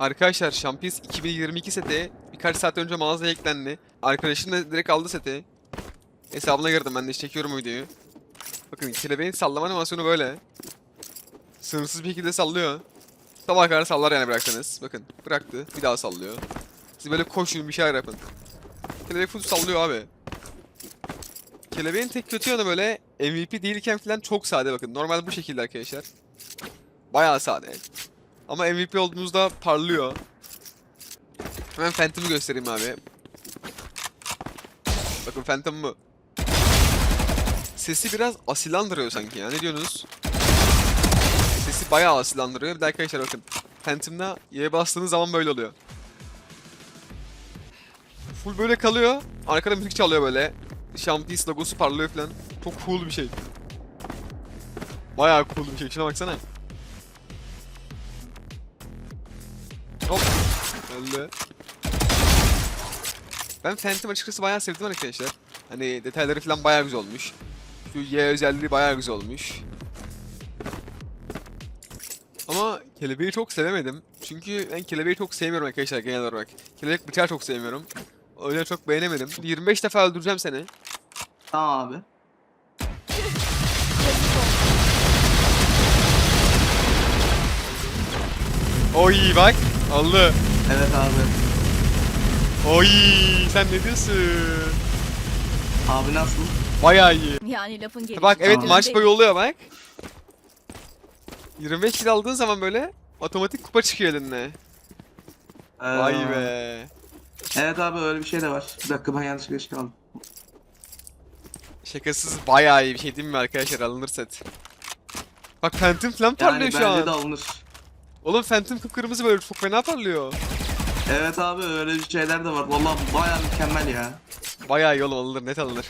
Arkadaşlar Champions 2022 seti birkaç saat önce mağazaya eklendi. Arkadaşım da direkt aldı seti. Hesabına girdim ben de çekiyorum videoyu. Bakın kelebeğin sallama animasyonu böyle. Sınırsız bir şekilde sallıyor. Sabah kadar sallar yani bıraksanız. Bakın bıraktı bir daha sallıyor. Siz böyle koşun bir şeyler yapın. Kelebek full sallıyor abi. Kelebeğin tek kötü yanı böyle MVP değilken falan çok sade bakın. Normal bu şekilde arkadaşlar. Bayağı sade. Ama MVP olduğunuzda parlıyor. Hemen Phantom'ı göstereyim abi. Bakın Phantom bu. Sesi biraz asilandırıyor sanki ya. Ne diyorsunuz? Sesi bayağı asilandırıyor. Bir de arkadaşlar bakın. Phantom'da Y'ye bastığınız zaman böyle oluyor. Full böyle kalıyor. Arkada müzik çalıyor böyle. Champions logosu parlıyor falan. Çok cool bir şey. Bayağı cool bir şey. Şuna baksana. Öldü. Ben Phantom açıkçası bayağı sevdim arkadaşlar. Hani detayları falan bayağı güzel olmuş. Şu Y özelliği bayağı güzel olmuş. Ama kelebeği çok sevemedim. Çünkü ben kelebeği çok sevmiyorum arkadaşlar genel olarak. Kelebek bıçağı çok sevmiyorum. O yüzden çok beğenemedim. 25 defa öldüreceğim seni. Tamam abi. Oy bak. Aldı. Evet abi. Oy sen ne diyorsun? Abi nasıl? Bayağı iyi. Yani lafın gelişi. Bak evet Tamam. maç boyu oluyor bak. 25 kill aldığın zaman böyle otomatik kupa çıkıyor eline. Ee, Vay be. Evet abi öyle bir şey de var. Bir dakika ben yanlışlıkla geç kaldım. Şakasız bayağı iyi bir şey değil mi arkadaşlar alınır set. Bak Phantom falan Yani parlıyor bence şu an. de alınır. Oğlum Phantom kıpkırmızı böyle çok fena parlıyor. Evet abi öyle bir şeyler de var. Vallahi bayağı mükemmel ya. Bayağı oğlum alınır net alınır.